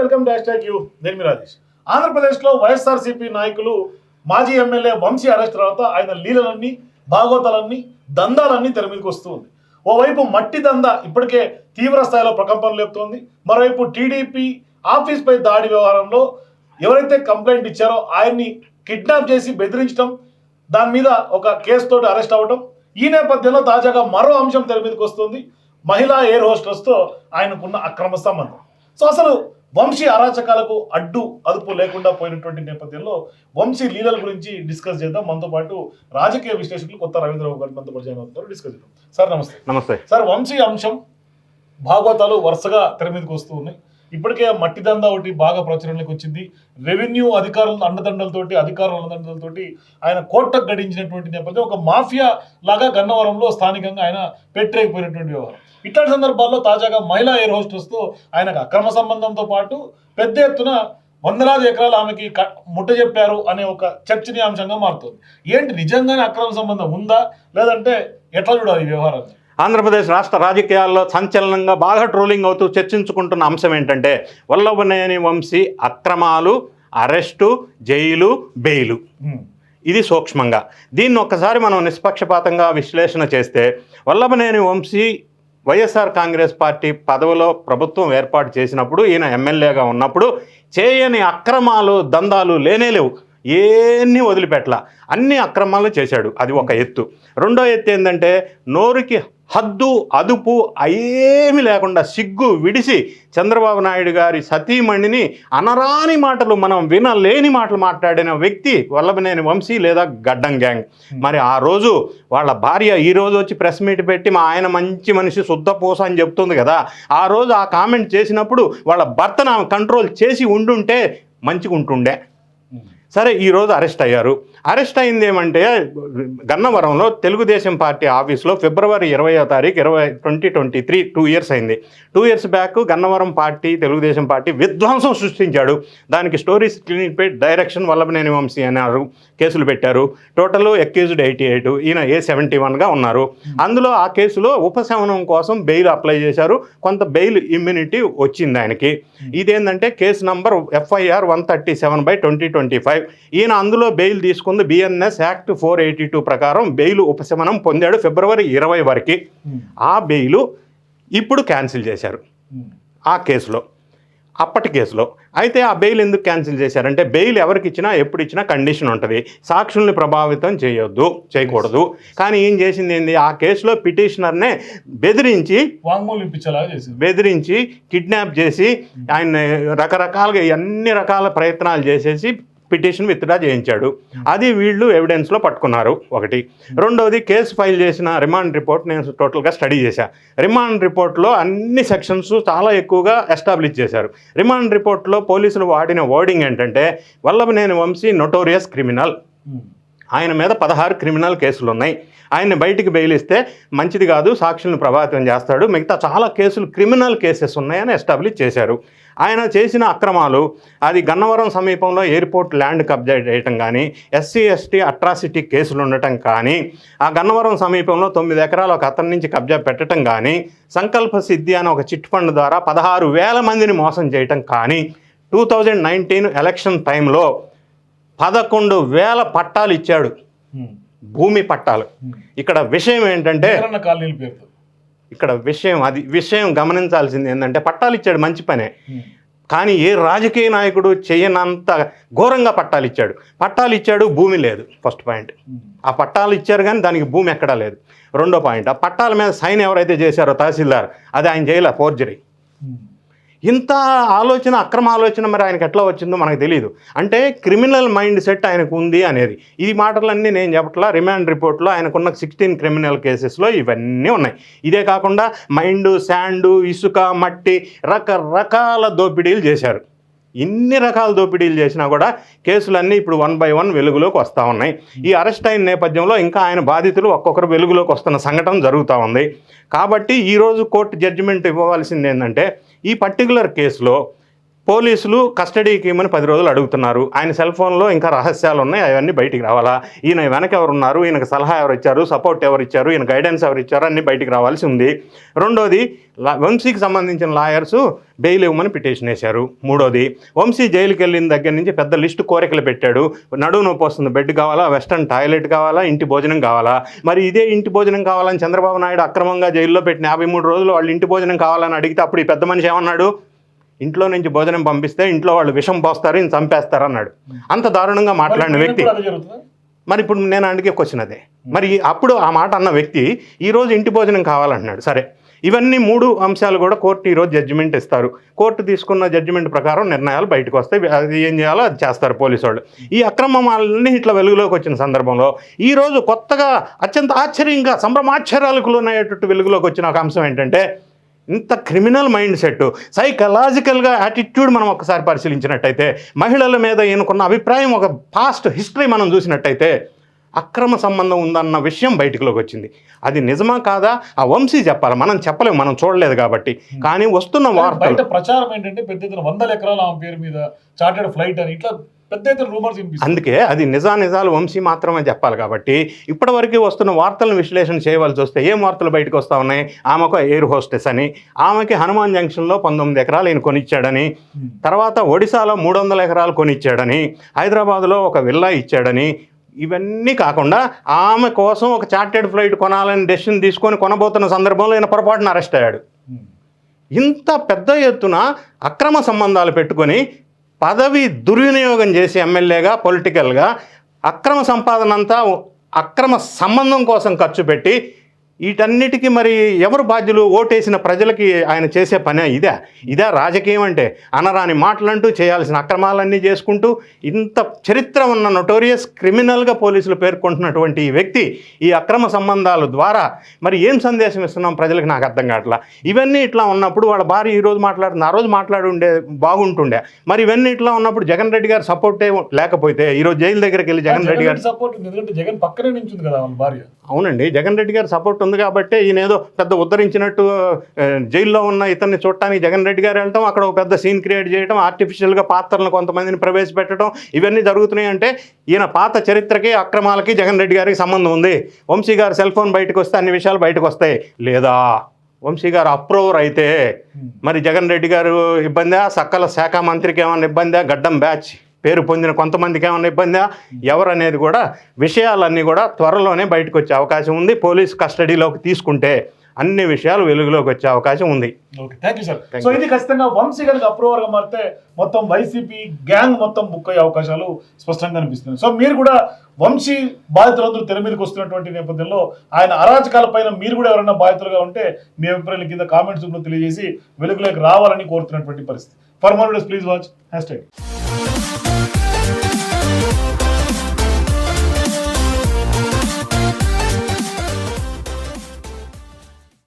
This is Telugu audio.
వెల్కమ్ డాష్ ట్యాగ్ యూ నేను మీ రాజేష్. ఆంధ్రప్రదేశ్లో వైఎస్ఆర్సీపీ నాయకులు మాజీ ఎమ్మెల్యే వంశీ అరెస్ట్ తర్వాత ఆయన లీలలన్నీ భాగవతాలన్నీ దందాలన్నీ తెర మీదకి వస్తూ ఉంది ఓవైపు మట్టి దంద ఇప్పటికే తీవ్ర స్థాయిలో ప్రకంపనలు లేపుతోంది. మరోవైపు టీడీపీ ఆఫీస్పై దాడి వ్యవహారంలో ఎవరైతే కంప్లైంట్ ఇచ్చారో ఆయన్ని కిడ్నాప్ చేసి బెదిరించడం దాని మీద ఒక కేసు తోటి అరెస్ట్ అవ్వడం ఈ నేపథ్యంలో తాజాగా మరో అంశం తెర మీదకి వస్తుంది. మహిళా ఎయిర్ హోస్టర్స్తో ఆయనకున్న అక్రమ సంబంధం. సో అసలు వంశీ అరాచకాలకు అడ్డు అదుపు లేకుండా పోయినటువంటి నేపథ్యంలో వంశీ లీలల గురించి డిస్కస్ చేద్దాం. మనతో పాటు రాజకీయ విశ్లేషకులు కొత్త రవీంద్రబాబు గారు మనతో పాటు జాయిన్ అవుతున్నారు. డిస్కస్ చేద్దాం. సార్ నమస్తే. నమస్తే. సార్ వంశీ అంశం భాగవతాలు వరుసగా తెర మీదకి వస్తూ ఉన్నాయి. ఇప్పటికే మట్టి దందా ఒకటి బాగా ప్రచురణలోకి వచ్చింది. రెవెన్యూ అధికారుల అండదండలతోటి అధికారుల అండదండలతోటి ఆయన కోర్టుకు గడించినటువంటి నేపథ్యం ఒక మాఫియా లాగా గన్నవరంలో స్థానికంగా ఆయన పెట్టేకపోయినటువంటి వ్యవహారం. ఇట్లాంటి సందర్భాల్లో తాజాగా మహిళా ఎయిర్ హోస్టెస్తో ఆయనకు అక్రమ సంబంధంతో పాటు పెద్ద ఎత్తున వందలాది ఎకరాలు ఆమెకి క- ముట్ట చెప్పారు అనే ఒక చర్చనీయాంశంగా మారుతుంది. ఏంటి నిజంగానే అక్రమ సంబంధం ఉందా? లేదంటే ఎట్లా చూడాలి ఈ వ్యవహారాన్ని? ఆంధ్రప్రదేశ్ రాష్ట్ర రాజకీయాల్లో సంచలనంగా బాగా ట్రోలింగ్ అవుతూ చర్చించుకుంటున్న అంశం ఏంటంటే వల్లభనేని వంశీ అక్రమాలు అరెస్టు జైలు బెయిలు. ఇది సూక్ష్మంగా. దీన్ని ఒక్కసారి మనం నిష్పక్షపాతంగా విశ్లేషణ చేస్తే Vallabhaneni Vamsi YSR Congress party పదవిలో ప్రభుత్వం ఏర్పాటు చేసినప్పుడు ఈయన ఎమ్మెల్యేగా ఉన్నప్పుడు చేయని అక్రమాలు దందాలు లేనేలేవు ఏన్ని వదిలిపెట్టల. అన్ని అక్రమాలు చేశాడు. అది ఒక ఎత్తు. రెండో ఎత్తు ఏంటంటే నోరుకి హద్దు అదుపు ఏమీ లేకుండా సిగ్గు విడిసి చంద్రబాబు నాయుడు గారి సతీమణిని అనరాని మాటలు మనం వినలేని మాటలు మాట్లాడిన వ్యక్తి వల్లభనేని వంశీ లేదా గడ్డం గ్యాంగ్. మరి ఆ రోజు వాళ్ళ భార్య ఈ రోజు వచ్చి ప్రెస్ మీట్ పెట్టి మా ఆయన మంచి మనిషి శుద్ధ పూస అని చెప్తుంది కదా. ఆ రోజు ఆ కామెంట్ చేసినప్పుడు వాళ్ళ భర్తను కంట్రోల్ చేసి ఉండుంటే మంచిగా ఉంటుండే. సరే ఈరోజు అరెస్ట్ అయ్యారు. అరెస్ట్ అయింది ఏమంటే గన్నవరంలో తెలుగుదేశం పార్టీ ఆఫీస్లో ఫిబ్రవరి ఇరవయో తారీఖు ఇరవై twenty twenty three two years అయింది. Two years back Gannavaram party Telugu Desam party విధ్వంసం సృష్టించాడు. దానికి స్టోరీస్ క్లినిక్ పెట్టి డైరెక్షన్ వల్లభనేని వంశీ అన్నారు కేసులు పెట్టారు. టోటల్ అక్యూజ్డ్ ఎయిటీ ఎయిట్ ఈయన ఏ సెవెంటీ వన్గా ఉన్నారు. అందులో ఆ కేసులో ఉపశమనం కోసం బెయిల్ అప్లై చేశారు. కొంత బెయిల్ ఇమ్యూనిటీ వచ్చింది ఆయనకి. ఇదేంటంటే case number FIR one thirty seven by twenty twenty five ఈయన అందులో బెయిల్ తీసుకుంది BNS act four eighty two ప్రకారం బెయిల్ ఉపశమనం పొందాడు ఫిబ్రవరి ఇరవై వరకు. హ్మ్. ఆ బెయిల్ ఇప్పుడు క్యాన్సిల్ చేశారు. హ్మ్. ఆ కేసులో. అప్పటి కేసులో. అయితే ఆ బెయిల్ ఎందుకు క్యాన్సిల్ చేశారంటే బెయిల్ ఎవరికి ఇచ్చినా ఎప్పుడు ఇచ్చినా కండిషన్ ఉంటుంది. సాక్షుల్ని ప్రభావితం చేయొద్దు చేయకూడదు. కానీ ఏం చేసింది ఏంది? ఆ కేసులో పిటిషనర్నే బెదిరించి బెదిరించి కిడ్నాప్ చేసి ఆయన రకరకాలుగా అన్ని రకాల ప్రయత్నాలు చేసేసి పిటిషన్ విత్డ్రా చేయించాడు. అది వీళ్ళు ఎవిడెన్స్లో పట్టుకున్నారు. ఒకటి. రెండవది కేసు ఫైల్ చేసిన రిమాండ్ రిపోర్ట్ నేను టోటల్గా స్టడీ చేశాను రిమాండ్ రిపోర్ట్లో అన్ని సెక్షన్స్ చాలా ఎక్కువగా ఎస్టాబ్లిష్ చేశారు. రిమాండ్ రిపోర్ట్లో పోలీసులు వాడిన వర్డింగ్ ఏంటంటే వల్లభనేని వంశీ నొటోరియస్ క్రిమినల్. ఆయన మీద పదహారు క్రిమినల్ కేసులు ఉన్నాయి ఆయన్ని బయటికి బెయిలిస్తే మంచిది కాదు సాక్షులను ప్రభావితం చేస్తాడు. మిగతా చాలా కేసులు క్రిమినల్ కేసెస్ ఉన్నాయని ఎస్టాబ్లిష్ చేశారు. ఆయన చేసిన అక్రమాలు అది గన్నవరం సమీపంలో ఎయిర్పోర్ట్ ల్యాండ్ కబ్జా చేయటం కానీ ఎస్సీ ఎస్టీ అట్రాసిటీ కేసులు ఉండటం కానీ ఆ గన్నవరం సమీపంలో తొమ్మిది ఎకరాలు ఒక అతని నుంచి కబ్జా పెట్టడం కానీ సంకల్ప సిద్ధి అనే ఒక చిట్ ఫండ్ ద్వారా పదహారు వేల మందిని మోసం చేయటం కానీ టూ థౌజండ్ నైన్టీన్ ఎలక్షన్ టైంలో పదకొండు వేల పట్టాలు ఇచ్చాడు. భూమి పట్టాలు. ఇక్కడ విషయం ఏంటంటే ఇక్కడ విషయం అది విషయం గమనించాల్సింది ఏంటంటే పట్టాలు ఇచ్చాడు మంచి పనే. కానీ ఏ రాజకీయ నాయకుడు చేయనంత ఘోరంగా పట్టాలు ఇచ్చాడు పట్టాలు ఇచ్చాడు భూమి లేదు ఫస్ట్ పాయింట్. ఆ పట్టాలు ఇచ్చారు కానీ దానికి భూమి ఎక్కడా లేదు రెండో పాయింట్ ఆ పట్టాల మీద సైన్ ఎవరైతే చేశారో తహసీల్దార్ అది ఆయన చేయలే ఫోర్జరీ. ఇంత ఆలోచన అక్రమ ఆలోచన మరి ఆయనకి ఎట్లా వచ్చిందో మనకు తెలియదు అంటే క్రిమినల్ మైండ్ సెట్ ఆయనకు ఉంది అనేది. ఈ మాటలన్నీ నేను చెప్పట్లా రిమాండ్ రిపోర్ట్లో ఆయనకున్న సిక్స్టీన్ క్రిమినల్ కేసెస్లో ఇవన్నీ ఉన్నాయి. ఇదే కాకుండా మైండ్ శాండు ఇసుక మట్టి రకరకాల దోపిడీలు చేశారు. ఇన్ని రకాల దోపిడీలు చేసినా కూడా కేసులన్నీ ఇప్పుడు వన్ బై వన్ వెలుగులోకి వస్తూ ఉన్నాయి. ఈ అరెస్ట్ అయిన నేపథ్యంలో ఇంకా ఆయన బాధితులు ఒక్కొక్కరు వెలుగులోకి వస్తున్న సంఘటన జరుగుతూ ఉంది. కాబట్టి ఈరోజు కోర్టు జడ్జిమెంట్ ఇవ్వవలసింది ఏంటంటే ఈ పర్టికులర్ కేసులో పోలీసులు కస్టడీకి ఇమ్మని పది రోజులు అడుగుతున్నారు. ఆయన సెల్ ఫోన్లో ఇంకా రహస్యాలు ఉన్నాయి అవన్నీ బయటికి రావాలా? ఈయన వెనక ఎవరు ఉన్నారు ఈయనకు సలహా ఎవరు ఇచ్చారు సపోర్ట్ ఎవరు ఇచ్చారు ఈయన గైడెన్స్ ఎవరు ఇచ్చారు అన్నీ బయటికి రావాల్సి ఉంది. రెండోది లా- వంశీకి సంబంధించిన లాయర్స్ బెయిల్ ఇవ్వమని పిటిషన్ వేశారు. మూడోది వంశీ జైలుకి వెళ్ళిన దగ్గర నుంచి పెద్ద లిస్టు కోరికలు పెట్టాడు. నడువు నొప్పి వస్తుంది. బెడ్ కావాలా? వెస్టర్న్ టాయిలెట్ కావాలా? ఇంటి భోజనం కావాలా? మరి ఇదే ఇంటి భోజనం కావాలని చంద్రబాబు నాయుడు అక్రమంగా జైల్లో పెట్టిన యాభై మూడు రోజులు వాళ్ళు ఇంటి భోజనం కావాలని అడిగితే అప్పుడు ఈ పెద్ద మనిషి ఏమన్నాడు? ఇంట్లో నుంచి భోజనం పంపిస్తే ఇంట్లో వాళ్ళు విషం పోస్తారు ఈయన చంపేస్తారు అన్నాడు అంత దారుణంగా మాట్లాడిన వ్యక్తి. మరి ఇప్పుడు నేను అందుకే క్వశ్చన్ అదే. మరి అప్పుడు ఆ మాట అన్న వ్యక్తి ఈరోజు ఇంటి భోజనం కావాలంటున్నాడు. సరే. ఇవన్నీ మూడు అంశాలు కూడా కోర్టు ఈరోజు జడ్జిమెంట్ ఇస్తారు. కోర్టు తీసుకున్న జడ్జిమెంట్ ప్రకారం నిర్ణయాలు బయటకు వస్తాయి. అది ఏం చేయాలో అది చేస్తారు పోలీసు వాళ్ళు. ఈ అక్రమాలన్నీ ఇట్లా వెలుగులోకి వచ్చిన సందర్భంలో ఈరోజు కొత్తగా అత్యంత ఆశ్చర్యంగా సంభ్రమాశ్చర్యాలకు లోనయ్యేటట్టు వెలుగులోకి వచ్చిన ఒక అంశం ఏంటంటే ఇంత క్రిమినల్ మైండ్ సెట్ సైకలాజికల్గా యాటిట్యూడ్ మనం ఒకసారి పరిశీలించినట్టయితే మహిళల మీద ఈయనకున్న అభిప్రాయం ఒక పాస్ట్ హిస్టరీ మనం చూసినట్టయితే అక్రమ సంబంధం ఉందన్న విషయం బయటిలోకి వచ్చింది. అది నిజమా కాదా? ఆ వంశీ చెప్పాలి. మనం చెప్పలేము మనం చూడలేదు కాబట్టి. కానీ వస్తున్న బయట ప్రచారం ఏంటంటే పెద్ద వందల ఎకరాల పేరు మీద చార్టెడ్ ఫ్లైట్ అని ఇట్లా అందుకే అది నిజా నిజాలు వంశీ మాత్రమే చెప్పాలి కాబట్టి ఇప్పటివరకు వస్తున్న వార్తలను విశ్లేషణ చేయవలసి వస్తే ఏం వార్తలు బయటకు వస్తా ఉన్నాయి? ఆమెకు ఎయిర్ హోస్టెస్ అని ఆమెకి హనుమాన్ జంక్షన్లో పంతొమ్మిది ఎకరాలు ఈయన కొనిచ్చాడని తర్వాత ఒడిశాలో మూడు వందల ఎకరాలు కొనిచ్చాడని హైదరాబాద్లో ఒక విల్లా ఇచ్చాడని ఇవన్నీ కాకుండా ఆమె కోసం ఒక చార్టెడ్ ఫ్లైట్ కొనాలని డెసిషన్ తీసుకొని కొనబోతున్న సందర్భంలో ఈయన పొరపాటున అరెస్ట్ అయ్యాడు. ఇంత పెద్ద ఎత్తున అక్రమ సంబంధాలు పెట్టుకొని పదవి దుర్వినియోగం చేసి ఎమ్మెల్యేగా పొలిటికల్గా అక్రమ సంపాదన అంతా అక్రమ సంబంధం కోసం ఖర్చు పెట్టి వీటన్నిటికీ మరి ఎవరు బాధ్యులు? ఓటేసిన ప్రజలకి ఆయన చేసే పని ఇదే. ఇదే రాజకీయం అంటే అనరాని మాటలంటూ చేయాల్సిన అక్రమాలన్నీ చేసుకుంటూ ఇంత చరిత్ర ఉన్న నొటోరియస్ క్రిమినల్గా పోలీసులు పేర్కొంటున్నటువంటి ఈ వ్యక్తి ఈ అక్రమ సంబంధాల ద్వారా మరి ఏం సందేశం ఇస్తున్నాం ప్రజలకు? నాకు అర్థం కావట్లా. ఇవన్నీ ఇట్లా ఉన్నప్పుడు వాళ్ళ భార్య ఈ రోజు మాట్లాడుతుంది ఆ రోజు మాట్లాడి ఉండే బాగుంటుండే. మరి ఇవన్నీ ఇట్లా ఉన్నప్పుడు జగన్ రెడ్డి గారు సపోర్టే లేకపోతే ఈరోజు జైలు దగ్గరికి వెళ్ళి జగన్ రెడ్డి గారు సపోర్ట్ జగన్ పక్కనే నించుంది కదా వాళ్ళ భార్య. అవునండి. జగన్ రెడ్డి గారి సపోర్ట్ ఉంది కాబట్టి ఈయన ఏదో పెద్ద ఉద్ధరించినట్టు జైల్లో ఉన్న ఇతన్ని చూడటానికి జగన్ రెడ్డి గారు వెళ్ళటం అక్కడ ఒక పెద్ద సీన్ క్రియేట్ చేయడం ఆర్టిఫిషియల్గా పాత్రలను కొంతమందిని ప్రవేశపెట్టడం ఇవన్నీ జరుగుతున్నాయి అంటే ఈయన పాత చరిత్రకి అక్రమాలకి జగన్ రెడ్డి గారికి సంబంధం ఉంది. వంశీ గారు సెల్ ఫోన్ బయటకు వస్తే అన్ని విషయాలు బయటకు వస్తాయి. లేదా? వంశీ గారు అప్రూవర్ అయితే మరి జగన్ రెడ్డి గారు ఇబ్బందా? సకల శాఖ మంత్రికి ఏమైనా ఇబ్బందా? గడ్డం బ్యాచ్. పేరు పొందిన కొంతమందికి ఏమైనా ఇబ్బందా? ఎవరు అనేది కూడా విషయాలన్నీ కూడా త్వరలోనే బయటకు వచ్చే అవకాశం ఉంది. పోలీస్ కస్టడీలోకి తీసుకుంటే అన్ని విషయాలు వెలుగులోకి వచ్చే అవకాశం ఉంది. Okay thank you sir Thank so ఇది ఖచ్చితంగా వంశీ కనుక అప్రూవర్గా మారితే మొత్తం వైసీపీ గ్యాంగ్ మొత్తం బుక్ అయ్యే అవకాశాలు స్పష్టంగా కనిపిస్తుంది సో మీరు కూడా వంశీ బాధితులందరూ తెర మీదకి వస్తున్నటువంటి నేపథ్యంలో ఆయన అరాచకాల పైన మీరు కూడా ఎవరైనా బాధితులుగా ఉంటే మీ అభిప్రాయాల కింద కామెంట్స్ తెలియజేసి వెలుగులోకి రావాలని కోరుతున్నటువంటి పరిస్థితి. For more please watch hashtag